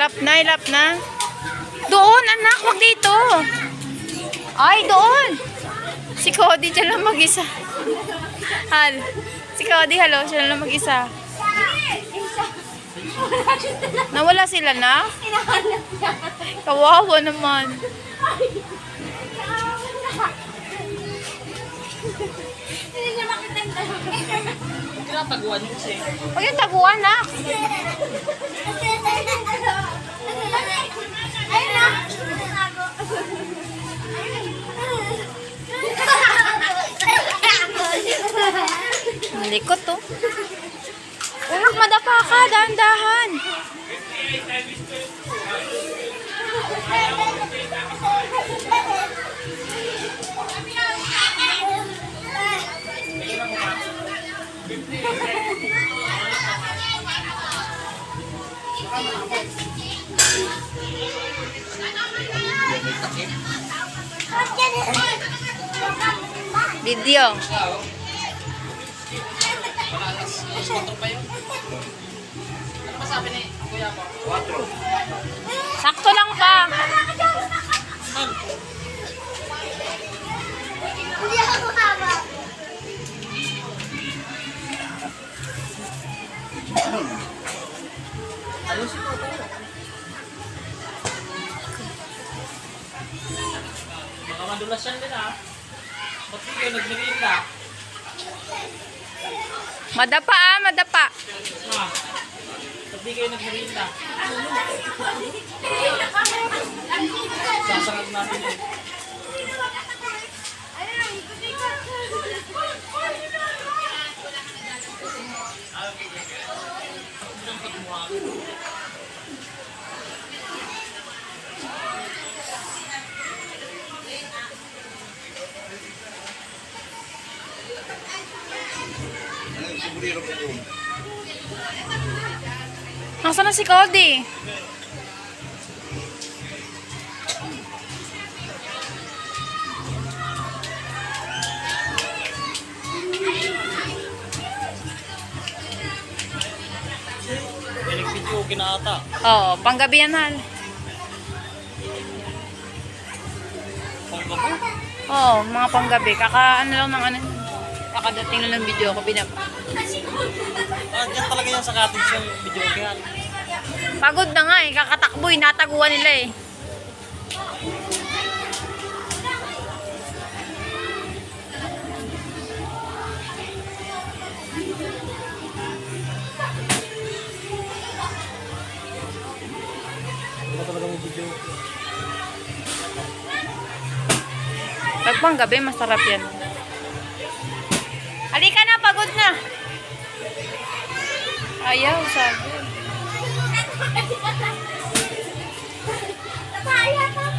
Ilap na, ilap na. Doon, anak, wag dito. Ay, doon. Si Cody dyan lang mag-isa. Hal. Si Cody, hello, siya lang mag-isa. Nawala sila na? Kawawa naman. Hindi niya makita yung dalawa. Huwag yung taguan, nak. Likot, to. Uy, madapa ka, dahan-dahan. Video. Ano masabi ni Kuya ko? Sakto lang pa. Hindi ako hawak. Ayusin mo tayo. Baka madulas yan din ah. Ba't hindi kayo nagmerienda? Madapa ah, madapa. Ha? Ba't di kayo nagmerienda? Sasangag natin yun. Nasaan na si Cody? May nag-video kinaata. Oo, panggabi yan, Hal. Pang bako. Oo, mga panggabi. Kaka, ano lang ng ano. Kakadating lang ng video ko, binaba. Ah, dyan talaga yan sa cottage yung video kaya. Pagod na nga eh, kakatakbo eh, nataguan nila eh. Ano talaga yung video? Pag panggabi, masarap yan. Halika na, pagod na. Ayaw, sabi. Ayaw, sabi.